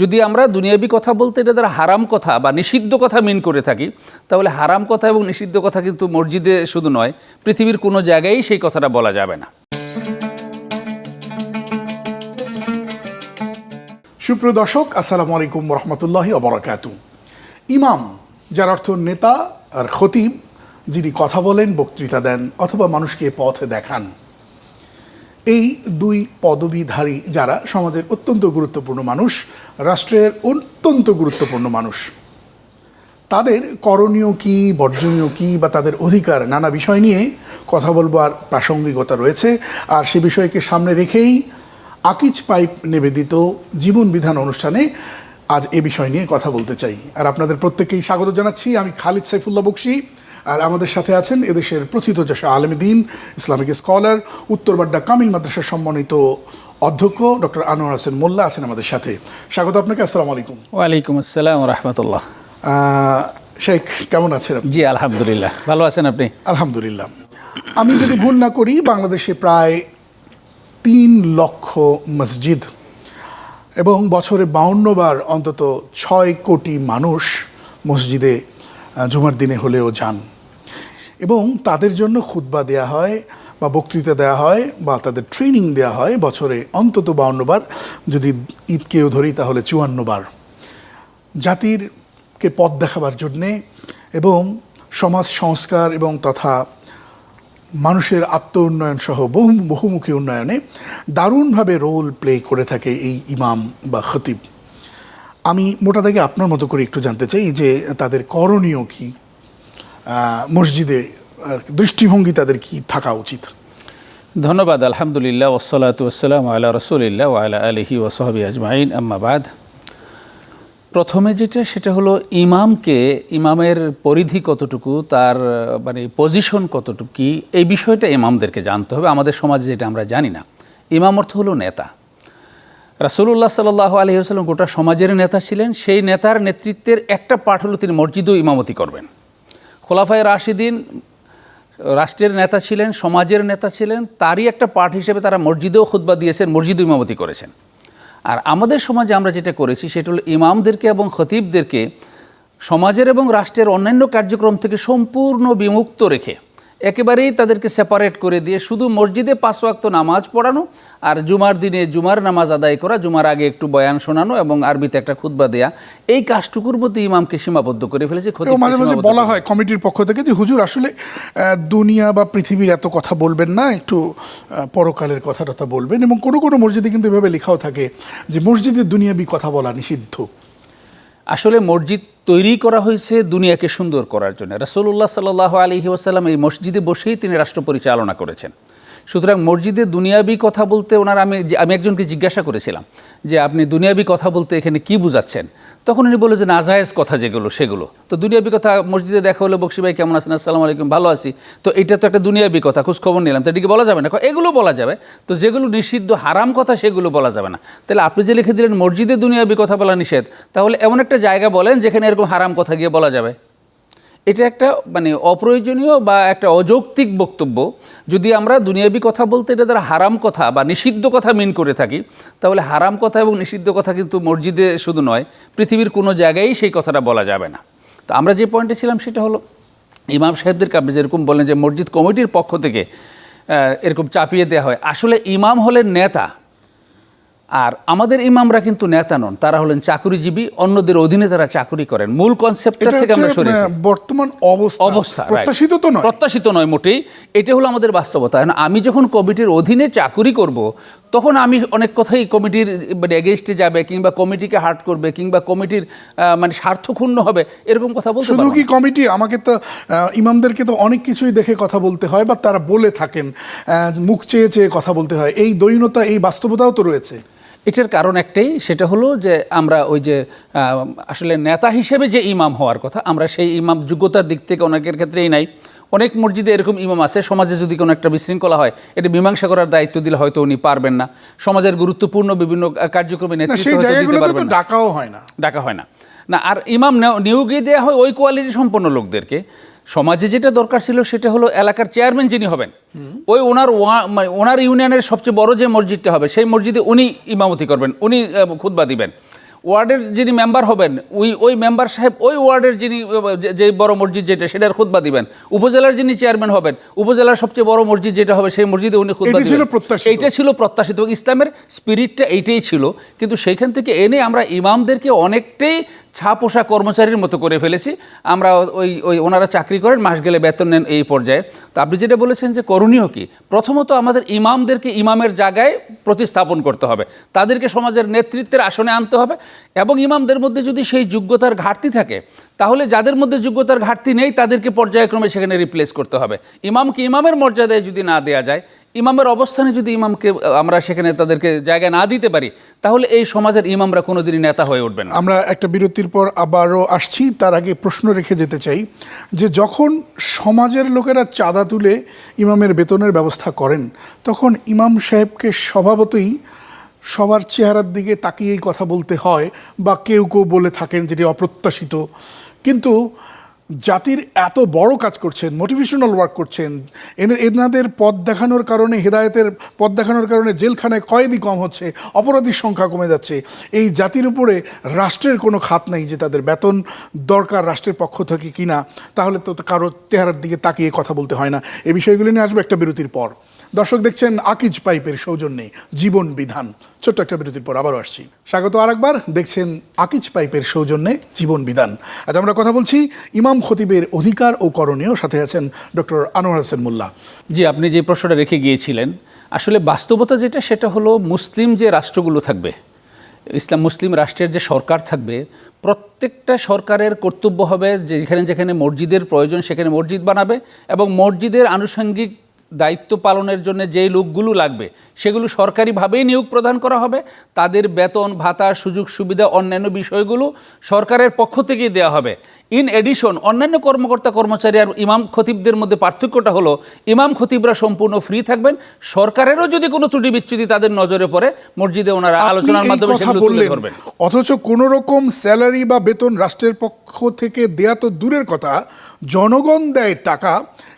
যদি আমরা দুনিয়াবি কথা বলতে এটা দ্বারা হারাম কথা বা নিষিদ্ধ কথা মিন করে থাকি, তাহলে হারাম কথা এবং নিষিদ্ধ কথা কিন্তু মসজিদে শুধু নয়, পৃথিবীর কোনো জায়গায় সেই কথাটা বলা যাবে না। সুপ্রিয় দর্শক, আসসালামু আলাইকুম রহমতুল্লাহি অবরাকাতু ইমাম, যার অর্থ নেতা আর খতিব, যিনি কথা বলেন, বক্তৃতা দেন, অথবা মানুষকে পথ দেখান। এই দুই পদবীধারী যারা সমাজের অত্যন্ত গুরুত্বপূর্ণ মানুষ, রাষ্ট্রের অত্যন্ত গুরুত্বপূর্ণ মানুষ। তাদের করণীয় কি, বর্জনীয় কি বা তাদের অধিকার নানা বিষয় নিয়ে কথা বলবার প্রাসঙ্গিকতা রয়েছে। আর সে বিষয়কে সামনে রেখেই আকিজ পাইপ নিবেদিত জীবন বিধান অনুষ্ঠানে আজ এ বিষয় নিয়ে কথা বলতে চাই। আর আপনাদের প্রত্যেককেই স্বাগত জানাচ্ছি। আমি খালিদ সাইফুল্লাহ বক্সি। আর আমাদের সাথে আছেন এদেশের প্রথিতযশা আলমদিন ইসলামিক স্কলার উত্তরবাড্ডা কামিল মাদ্রাসার সম্মানিত অধ্যক্ষ ডক্টর আনোয়ার হোসেন মোল্লা আছেন আমাদের সাথে। স্বাগত আপনাকে আসসালামু আলাইকুম। ওয়ালাইকুম আসসালাম রহমতুল্লাহ। শেখ কেমন আছেন জি আলহামদুলিল্লাহ। ভালো আছেন আপনি? আলহামদুলিল্লাহ। আমি যদি ভুল না করি বাংলাদেশে প্রায় তিন লক্ষ মসজিদ এবং বছরে বাউন্ন বার অন্তত ছয় কোটি মানুষ মসজিদে জুমার দিনে হলেও যান। এবং তাদের জন্য খুতবা দেয়া হয় বা বক্তৃতা দেওয়া হয় বা তাদের ট্রেনিং দেওয়া হয় বছরে অন্তত বাউন্ন বার। যদি ঈদকেও ধরি তাহলে চুয়ান্নবার জাতিরকে পথ দেখাবার জন্যে এবং সমাজ সংস্কার এবং তথা মানুষের আত্ম উন্নয়ন সহ বহু, বহুমুখী উন্নয়নে দারুণভাবে রোল প্লে করে থাকে এই ইমাম বা খতিব। আমি মোটা থেকে আপনার মতো করে একটু জানতে চাই যে তাদের করণীয় কি? মসজিদে দৃষ্টিভঙ্গি তাদের কি থাকা উচিত? ধন্যবাদ, আলহামদুলিল্লাহ ওসলাত ওসালাম আল্লাহ রসুলিল্লাহ ওয়ালা আলহি ওসহাবি আজমাইন আম্মাবাদ প্রথমে যেটা, সেটা হলো ইমামকে, ইমামের পরিধি কতটুকু, তার মানে পজিশন কতটুকু, কি, এই বিষয়টা ইমামদেরকে জানতে হবে। আমাদের সমাজে যেটা আমরা জানি না। ইমাম অর্থ হলো নেতা। রাসুল্লাহ সাল্লাহ আলহি আসাল্লাম গোটা সমাজের নেতা ছিলেন। সেই নেতার নেতৃত্বের একটা পাঠ হলো তিনি মসজিদেও ইমামতি করবেন। খোলাফায় রাশিদিন রাষ্ট্রের নেতা ছিলেন, সমাজের নেতা ছিলেন, তারই একটা পার্ট হিসেবে তারা মসজিদেও খুদ্া দিয়েছেন, মসজিদ ইমামতি করেছেন। আর আমাদের সমাজে আমরা যেটা করেছি, সেটা হলো ইমামদেরকে এবং খতিবদেরকে সমাজের এবং রাষ্ট্রের অন্যান্য কার্যক্রম থেকে সম্পূর্ণ বিমুক্ত রেখে একেবারেই তাদেরকে সেপারেট করে দিয়ে শুধু মসজিদে পাঁচ ওয়াক্ত নামাজ পড়ানো আর জুমার দিনে জুমার নামাজ আদায় করা জুমার আগে একটু বয়ান শোনানো এবং আরবিতে একটা খুতবা দেয়া এই কাজটুকুর মধ্যে ইমামকে সীমাবদ্ধ করে ফেলেছে মাঝে মাঝে বলা হয় কমিটির পক্ষ থেকে যে হুজুর আসলে দুনিয়া বা পৃথিবীর এত কথা বলবেন না একটু পরকালের কথা টথা বলবেন। এবং কোনো কোনো মসজিদে কিন্তু এভাবে লেখাও থাকে যে মসজিদে দুনিয়াবি কথা বলা নিষিদ্ধ। আসলে মসজিদ তৈরি করা হয়েছে দুনিয়াকে সুন্দর করার জন্য। রাসূলুল্লাহ সাল্লাহ আলহি ওসাল্লাম এই মসজিদে বসেই তিনি রাষ্ট্র পরিচালনা করেছেন। সুতরাং মসজিদে দুনিয়াবি কথা বলতে ওনার আমি আমি একজনকে জিজ্ঞাসা করেছিলাম যে, আপনি দুনিয়াবি কথা বলতে এখানে কি বুঝাচ্ছেন? তখন উনি বলল যে নাজায়েজ কথা যেগুলো, সেগুলো। তো দুনিয়াবি কথা, মসজিদে দেখা হলো বক্সি ভাই কেমন আছেন? আসসালামু আলাইকুম, ভালো আছি। তো এটা তো একটা দুনিয়াবি কথা খোঁজ খবর নিলাম। তো এটিকে বলা যাবে না। এগুলো বলা যাবে। তো যেগুলো নিষিদ্ধ, হারাম কথা, সেগুলো বলা যাবে না। তাহলে আপনি যে লিখে দিলেন, মসজিদে দুনিয়াবি কথা বলা নিষেধ, তাহলে এমন একটা জায়গা বলেন, যেখানে এরকম হারাম কথা গিয়ে বলা যাবে। এটা একটা মানে অপ্রয়োজনীয় বা একটা অযৌক্তিক বক্তব্য। যদি আমরা দুনিয়াবি কথা বলতে এটা দ্বারা হারাম কথা বা নিষিদ্ধ কথা মিন করে থাকি, তাহলে হারাম কথা এবং নিষিদ্ধ কথা কিন্তু মসজিদে শুধু নয়, পৃথিবীর কোনো জায়গায় সেই কথাটা বলা যাবে না। তো আমরা যে পয়েন্টে ছিলাম সেটা হলো, ইমাম সাহেবদেরকে আপনি যেরকম বলেন যে মসজিদ কমিটির পক্ষ থেকে এরকম চাপিয়ে দেওয়া হয়। আসলে ইমাম হলেন নেতা আর আমাদের ইমামরা কিন্তু নেতা নন তারা হলেন চাকুরিজীবী অন্যদের অধীনে তারা চাকুরি করেন। মূল কনসেপ্টটা এটা থেকে আমরা আহ, বর্তমান অবস্থা। অবস্থা প্রত্যাশিত তো নয়। প্রত্যাশিত নয় মোটেই। এটা হলো আমাদের বাস্তবতা। আমি যখন কমিটির অধীনে চাকুরি করব তখন আমি অনেক কথাই কমিটির মানে এগেনস্টে যাবে কিংবা কমিটিকে হার্ট করবে কিংবা কমিটির মানে স্বার্থক্ষুণ্ণ হবে এরকম কথা বলতে শুধু কি কমিটি? আমাকে তো ইমামদেরকে তো অনেক কিছুই দেখে কথা বলতে হয় বা তারা বলে থাকেন মুখ চেয়ে চেয়ে কথা বলতে হয়। এই দৈনতা এই বাস্তবতাও তো রয়েছে। এটার কারণ একটাই সেটা হলো যে আমরা ওই যে আসলে নেতা হিসেবে যে ইমাম হওয়ার কথা আমরা সেই ইমাম যোগ্যতার দিক থেকে অনেকের ক্ষেত্রেই নাই। অনেক মসজিদে এরকম ইমাম আছে সমাজে যদি কোনো একটা বিশৃঙ্খলা হয় এটা মীমাংসা করার দায়িত্ব দিলে হয়তো উনি পারবেন না। সমাজের গুরুত্বপূর্ণ বিভিন্ন কার্যক্রমে নেতৃত্ব। ডাকাও হয় না। ডাকা হয় না। না আর ইমাম নেও- নিয়োগে দেওয়া হয় ওই কোয়ালিটি সম্পন্ন লোকদেরকে। সমাজে যেটা দরকার ছিল সেটা হলো এলাকার চেয়ারম্যান যিনি হবেন ওই ওনার মানে ওনার ইউনিয়নের সবচেয়ে বড় যে মসজিদটা হবে সেই মসজিদে উনি ইমামতি করবেন উনি খুতবা দিবেন। ওয়ার্ডের যিনি মেম্বার হবেন ওই ওই মেম্বার সাহেব ওই ওয়ার্ডের যিনি যে- বড় মসজিদ যেটা সেটার খুতবা দিবেন। উপজেলার যিনি চেয়ারম্যান হবেন উপজেলার সবচেয়ে বড় মসজিদ যেটা হবে সেই মসজিদে উনি এটি ছিল প্রত্যাশিত। এইটা ছিল প্রত্যাশিত ইসলামের স্পিরিটটা এইটাই ছিল। কিন্তু সেইখান থেকে এনে আমরা ইমামদেরকে অনেকটাই ছাপোষা কর্মচারীর মতো করে ফেলেছি। আমরা ওই ওই ওনারা চাকরি করেন, মাস গেলে বেতন নেন এই পর্যায়ে। তো আপনি যেটা বলেছেন যে করণীয় কি? প্রথমত আমাদের ইমামদেরকে ইমামের জায়গায় প্রতিস্থাপন করতে হবে। তাদেরকে সমাজের নেতৃত্বের আসনে আনতে হবে এবং ইমামদের মধ্যে যদি সেই যোগ্যতার ঘাটতি থাকে, তাহলে যাদের মধ্যে যোগ্যতার ঘাটতি নেই, তাদেরকে পর্যায়ক্রমে সেখানে রিপ্লেস করতে হবে। ইমামকে ইমামের মর্যাদায় যদি না দেয়া যায় ইমামের অবস্থানে যদি ইমামকে, আমরা সেখানে তাদেরকে জায়গা না দিতে পারি, তাহলে এই সমাজের ইমামরা কোনোদিনই নেতা হয়ে উঠবেন আমরা একটা বিরতির পর আবারও আসছি, তার আগে প্রশ্ন রেখে যেতে চাই যে যখন সমাজের লোকেরা চাঁদা তুলে ইমামের বেতনের ব্যবস্থা করেন, তখন ইমাম সাহেবকে স্বভাবতই সবার চেহারার দিকে তাকিয়েই কথা বলতে হয় বা কেউ কেউ বলে থাকেন যেটি অপ্রত্যাশিত। কিন্তু জাতির এত বড় কাজ করছেন মোটিভেশনাল ওয়ার্ক করছেন এনাদের পথ দেখানোর কারণে, হেদায়তের পথ দেখানোর কারণে জেলখানায় কয়েদি কম হচ্ছে, অপরাধীর সংখ্যা কমে যাচ্ছে। এই জাতির উপরে রাষ্ট্রের কোনো খাত নেই যে তাদের বেতন দরকার রাষ্ট্রের পক্ষ থেকে কিনা, তাহলে তো কারও তেহারার দিকে তাকিয়ে কথা বলতে হয় না। এই বিষয়গুলি নিয়ে আসবে একটা বিরতির পর। দর্শক দেখছেন আকিজ পাইপের সৌজন্যে জীবন বিধান। ছোট্ট একটা বিরতির পর আবারও আসছি। স্বাগত আরেকবার, দেখছেন আকিজ পাইপের সৌজন্যে জীবন বিধান। আজ আমরা কথা বলছি ইমাম খতিবের অধিকার ও করণীয়, সাথে আছেন ডক্টর আনোয়ার হোসেন মোল্লা। জি, আপনি যে প্রশ্নটা রেখে গিয়েছিলেন, আসলে বাস্তবতা যেটা, সেটা হলো মুসলিম যে রাষ্ট্রগুলো থাকবে, ইসলাম মুসলিম রাষ্ট্রের যে সরকার থাকবে, প্রত্যেকটা সরকারের কর্তব্য হবে যেখানে যেখানে মসজিদের প্রয়োজন সেখানে মসজিদ বানাবে এবং মসজিদের আনুষঙ্গিক দায়িত্ব পালনের জন্য যেই লোকগুলো লাগবে সেগুলো সরকারিভাবেই নিয়োগ প্রদান করা হবে। তাদের বেতন ভাতা সুযোগ সুবিধা অন্যান্য বিষয়গুলো সরকারের পক্ষ থেকেই দেওয়া হবে। ইন এডিশন অন্যান্য কর্মকর্তা কর্মচারী আর ইমাম খতিবদের মধ্যে পার্থক্যটা হলো ইমাম খতিবরা সম্পূর্ণ ফ্রি থাকবেন। সরকারেরও যদি কোনো ত্রুটি বিচ্যুতি তাদের নজরে পড়ে মসজিদে ওনারা আলোচনার মাধ্যমে সেগুলো তুলে ধরবেন। অথচ কোনো রকম স্যালারি বা বেতন রাষ্ট্রের পক্ষ থেকে দেয়া তো দূরের কথা। জনগণ দেয় টাকা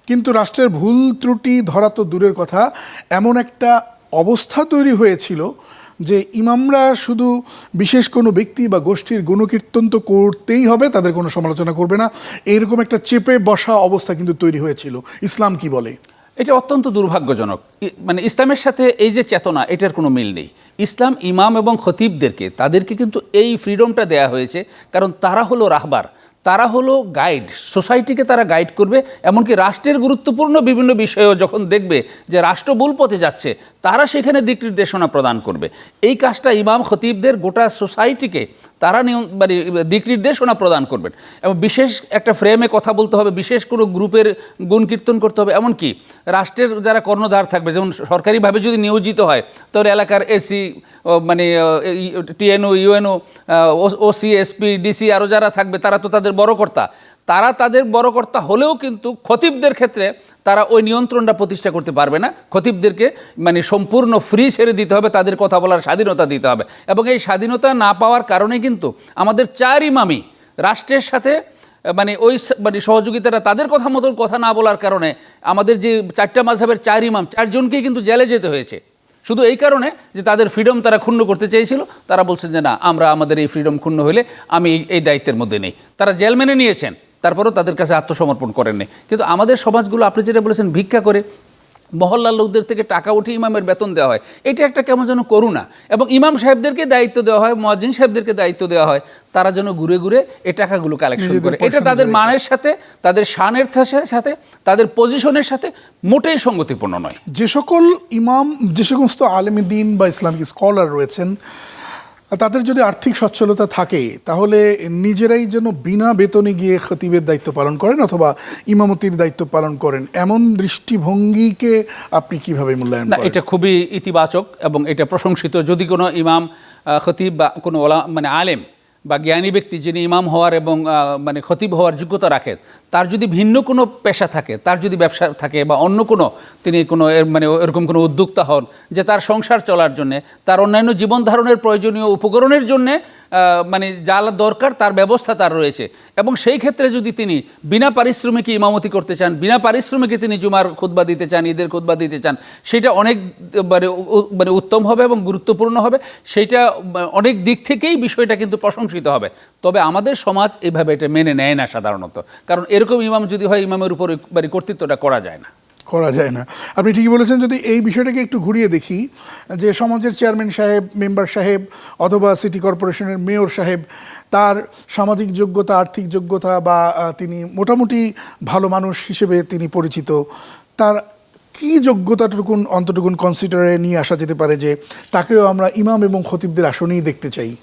কিন্তু রাষ্ট্রের ভুল ত্রুটি ধরা তো দূরের কথা। এমন একটা অবস্থা তৈরি হয়েছিল যে ইমামরা শুধু বিশেষ কোনো ব্যক্তি বা গোষ্ঠীর গুণকীর্তন তো করতেই হবে, তাদের কোনো সমালোচনা করবে না। এইরকম একটা চেপে বসা অবস্থা কিন্তু তৈরি হয়েছিল। ইসলাম কি বলে? এটা অত্যন্ত দুর্ভাগ্যজনক। মানে ইসলামের সাথে এই যে চেতনা, এটার কোনো মিল নেই। ইসলাম ইমাম এবং খতিবদেরকে, তাদেরকে কিন্তু এই ফ্রিডমটা দেয়া হয়েছে, কারণ তারা হলো রাহবার। তারা হলো গাইড সোসাইটিকে তারা গাইড করবে, এমনকি রাষ্ট্রের গুরুত্বপূর্ণ বিভিন্ন বিষয়েও যখন দেখবে যে রাষ্ট্র ভুল পথে যাচ্ছে, তারা সেখানে দিক নির্দেশনা প্রদান করবে। এই কাজটা ইমাম খতিবদের গোটা সোসাইটিকে তারা নিয়ম- মানে দিক নির্দেশনা প্রদান করবেন। এবং বিশেষ একটা ফ্রেমে কথা বলতে হবে, বিশেষ কোনো গ্রুপের গুণ কীর্তন করতে হবে। এমনকি রাষ্ট্রের যারা কর্ণধার থাকবে, যেমন সরকারিভাবে যদি নিয়োজিত হয়, তাহলে এলাকার এসি মানে টিএনও ইউএনও ও ওসি এসপি ডিসি আরও যারা থাকবে, তারা তো তাদের বড় কর্তা। তারা তাদের বড় কর্তা হলেও কিন্তু খতিবদের ক্ষেত্রে তারা ওই নিয়ন্ত্রণটা প্রতিষ্ঠা করতে পারবে না। খতিবদেরকে মানে সম্পূর্ণ ফ্রি ছেড়ে দিতে হবে, তাদের কথা বলার স্বাধীনতা দিতে হবে। এবং এই স্বাধীনতা না পাওয়ার কারণে কিন্তু আমাদের চার ইমামি রাষ্ট্রের সাথে মানে ওই মানে সহযোগিতাটা তাদের কথা মতন কথা না বলার কারণে আমাদের যে চারটা মাঝহের চার ইমাম চারজনকেই কিন্তু জেলে যেতে হয়েছে। শুধু এই কারণে যে তাদের ফ্রিডম তারা ক্ষুণ্ণ করতে চেয়েছিল। তারা বলছেন যে না, আমরা আমাদের এই ফ্রিডম ক্ষুণ্ণ হলে আমি এই দায়িত্বের মধ্যে নেই। তারা জেল মেনে নিয়েছেন। তারপরেও তাদের কাছে আত্মসমর্পণ করেননি। কিন্তু আমাদের সমাজগুলো আপনি যেটা বলেছেন ভিক্ষা করে মহল্লার লোকদের থেকে টাকা উঠে ইমামের বেতন দেওয়া হয়। এটা একটা কেমন যেন করুণা। এবং ইমাম সাহেবদেরকে দায়িত্ব দেওয়া হয় মহাজিন সাহেবদেরকে দায়িত্ব দেওয়া হয়। তারা যেন ঘুরে ঘুরে এই টাকাগুলো কালেকশন করে। এটা তাদের মানের সাথে তাদের শানের থা- সাথে তাদের পজিশনের সাথে মোটেই সঙ্গতিপূর্ণ নয়। যে সকল ইমাম যে সমস্ত আলেম দিন বা ইসলামিক স্কলার রয়েছেন তাদের যদি আর্থিক সচ্ছলতা থাকে তাহলে নিজেরাই যেন বিনা বেতনে গিয়ে খতিবের দায়িত্ব পালন করেন অথবা ইমামতির দায়িত্ব পালন করেন এমন দৃষ্টিভঙ্গিকে আপনি কীভাবে মূল্যায়ন না এটা খুবই ইতিবাচক এবং এটা প্রশংসিত। যদি কোনো ইমাম খতিব বা কোনো ওলা মানে আলেম বা জ্ঞানী ব্যক্তি যিনি ইমাম হওয়ার এবং মানে খতিব হওয়ার যোগ্যতা রাখেন তার যদি ভিন্ন কোনো পেশা থাকে, তার যদি ব্যবসা থাকে বা অন্য কোনো তিনি কোনো মানে এরকম কোনো উদ্যোক্তা হন যে তার সংসার চলার জন্যে, তার অন্যান্য জীবন ধারণের প্রয়োজনীয় উপকরণের জন্যে মানে যা দরকার তার ব্যবস্থা তার রয়েছে। এবং সেই ক্ষেত্রে যদি তিনি বিনা পারিশ্রমিকে ইমামতি করতে চান, বিনা পারিশ্রমিকে তিনি জুমার খুতবা দিতে চান, ঈদের খুতবা দিতে চান, সেটা অনেক মানে মানে উত্তম হবে এবং গুরুত্বপূর্ণ হবে। সেইটা অনেক দিক থেকেই বিষয়টা কিন্তু প্রশংসিত হবে। তবে আমাদের সমাজ এভাবে এটা মেনে নেয় না সাধারণত। কারণ এরকম ইমাম যদি হয়, ইমামের উপর মানে কর্তৃত্বটা করা যায় না। করা যায় না। আপনি ঠিকই বলেছেন, যদি এই বিষয়টাকে একটু ঘুরিয়ে দেখি, যে সমাজের চেয়ারম্যান সাহেব, মেম্বার সাহেব, অথবা সিটি কর্পোরেশনের মেয়র সাহেব, তার সামাজিক যোগ্যতা, আর্থিক যোগ্যতা বা তিনি মোটামুটি ভালো মানুষ হিসেবে তিনি পরিচিত, তার কি যোগ্যতাটুকুন, অন্তটুকুন কনসিডারে নিয়ে আসা যেতে পারে যে, তাকেও আমরা ইমাম এবং খতিবদের আসনেই দেখতে চাই?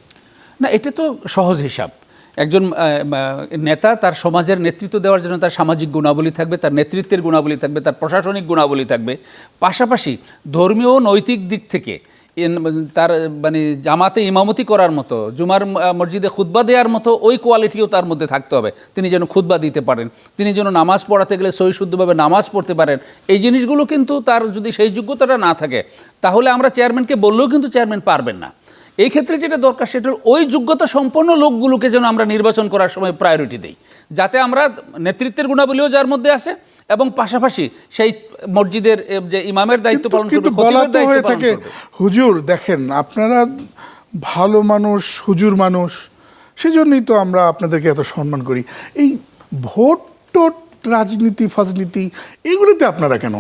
না, এটা তো সহজ হিসাব। একজন নেতা তার সমাজের নেতৃত্ব দেওয়ার জন্য তার সামাজিক গুণাবলী থাকবে, তার নেতৃত্বের গুণাবলী থাকবে, তার প্রশাসনিক গুণাবলী থাকবে। পাশাপাশি ধর্মীয় নৈতিক দিক থেকে তার মানে জামাতে ইমামতি করার মতো, জুমার মসজিদে খুতবা দেওয়ার মতো ওই কোয়ালিটিও তার মধ্যে থাকতে হবে। তিনি যেন খুতবা দিতে পারেন, তিনি যেন নামাজ পড়াতে গেলে সহি শুদ্ধভাবে নামাজ পড়তে পারেন। এই জিনিসগুলো কিন্তু তার যদি সেই যোগ্যতাটা না থাকে, তাহলে আমরা চেয়ারম্যানকে বললেও কিন্তু চেয়ারম্যান পারবেন না। এই ক্ষেত্রে যেটা দরকার সেটা ওই যোগ্যতা সম্পন্ন লোকগুলোকে যেন আমরা নির্বাচন করার সময় প্রায়োরিটি দিই। যাতে আমরা নেতৃত্বের গুণাবলীও যার মধ্যে আছে এবং পাশাপাশি সেই মসজিদের যে ইমামের দায়িত্ব পালন করবে বলা তো হয়ে থাকে হুজুর দেখেন আপনারা ভালো মানুষ হুজুর মানুষ সেজন্যই তো আমরা আপনাদেরকে এত সম্মান করি। এই ভোট টোট রাজনীতি ফাজনীতি এগুলোতে আপনারা কেন?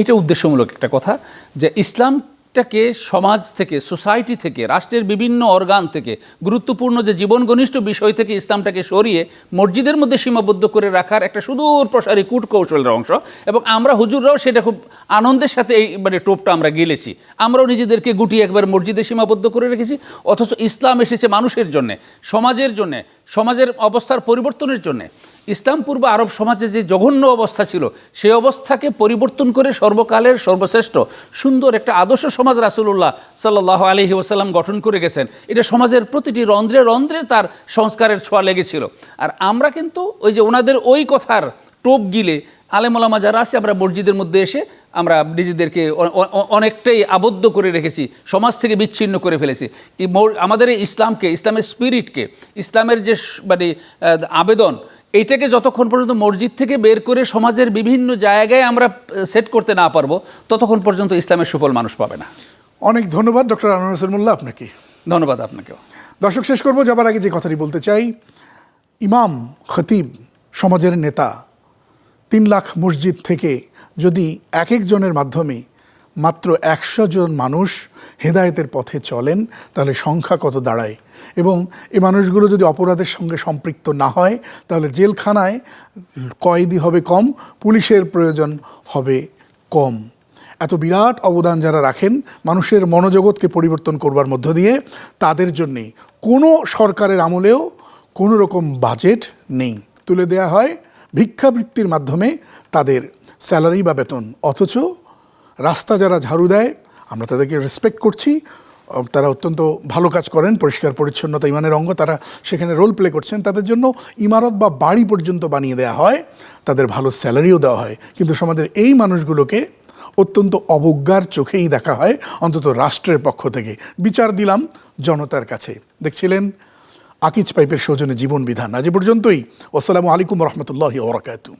এটা উদ্দেশ্যমূলক একটা কথা যে ইসলামটাকে সমাজ থেকে, সোসাইটি থেকে, রাষ্ট্রের বিভিন্ন অর্গান থেকে, গুরুত্বপূর্ণ যে জীবন ঘনিষ্ঠ বিষয় থেকে ইসলামটাকে সরিয়ে মসজিদের মধ্যে সীমাবদ্ধ করে রাখার একটা সুদূর প্রসারী কূটকৌশলের অংশ এবং আমরা হুজুররাও সেটা খুব আনন্দের সাথে এই মানে টোপটা আমরা গেলেছি। আমরাও নিজেদেরকে গুটিয়ে একবার মসজিদে সীমাবদ্ধ করে রেখেছি। অথচ ইসলাম এসেছে মানুষের জন্যে, সমাজের জন্যে, সমাজের অবস্থার পরিবর্তনের জন্যে। ইসলাম পূর্ব আরব সমাজে যে জঘন্য অবস্থা ছিল সেই অবস্থাকে পরিবর্তন করে সর্বকালের সর্বশ্রেষ্ঠ, সুন্দর একটা আদর্শ সমাজ রাসুল্লাহ সাল্লাহ আলহি ওসাল্লাম গঠন করে গেছেন। এটা সমাজের প্রতিটি রন্ধ্রে রন্ধ্রে তার সংস্কারের ছোঁয়া লেগেছিল। আর আমরা কিন্তু ওই যে ওনাদের ওই কথার টোপ গিলে আলেমোলামা যারা আছে, আমরা মসজিদের মধ্যে এসে আমরা নিজেদেরকে অনেকটাই আবদ্ধ করে রেখেছি, সমাজ থেকে বিচ্ছিন্ন করে ফেলেছি। আমাদের এই ইসলামকে, ইসলামের স্পিরিটকে ইসলামের যে মানে আবেদন এইটাকে যতক্ষণ পর্যন্ত মসজিদ থেকে বের করে সমাজের বিভিন্ন জায়গায় আমরা সেট করতে না পারব ততক্ষণ পর্যন্ত ইসলামের সুফল মানুষ পাবে না। অনেক ধন্যবাদ ডক্টর আনোয়ার হোসেন মোল্লা আপনাকে। ধন্যবাদ আপনাকেও। দর্শক শেষ করব যাবার আগে যে কথাটি বলতে চাই ইমাম খতিব সমাজের নেতা তিন লাখ মসজিদ থেকে যদি এক একজনের মাধ্যমে মাত্র একশো জন মানুষ হেদায়েতের পথে চলেন, তাহলে সংখ্যা কত দাঁড়ায়? এবং এই মানুষগুলো যদি অপরাধের সঙ্গে সম্পৃক্ত না হয়, তাহলে জেলখানায় কয়েদি হবে কম, পুলিশের প্রয়োজন হবে কম। এত বিরাট অবদান যারা রাখেন, মানুষের মনোজগৎকে পরিবর্তন করবার মধ্য দিয়ে, তাদের জন্যে কোনো সরকারের আমলেও কোনো রকম বাজেট নেই। তুলে দেয়া হয় ভিক্ষাবৃত্তির মাধ্যমে তাদের স্যালারি বা বেতন, অথচ রাস্তা যারা ঝাড়ু দেয়, আমরা তাদেরকে রেসপেক্ট করছি। তারা অত্যন্ত ভালো কাজ করেন, পরিষ্কার পরিচ্ছন্নতা, ইমানের অঙ্গ তারা সেখানে রোল প্লে করছেন। তাদের জন্য ইমারত বা বাড়ি পর্যন্ত বানিয়ে দেওয়া হয়, তাদের ভালো স্যালারিও দেওয়া হয়। কিন্তু সমাজের এই মানুষগুলোকে অত্যন্ত অবজ্ঞার চোখেই দেখা হয়, অন্তত রাষ্ট্রের পক্ষ থেকে। বিচার দিলাম জনতার কাছে। দেখছিলেন আকিজ পাইপের সৌজনে জীবন বিধান। আজ পর্যন্তই। আসসালামু আলাইকুম রহমতুল্লাহ ওবরাকাতু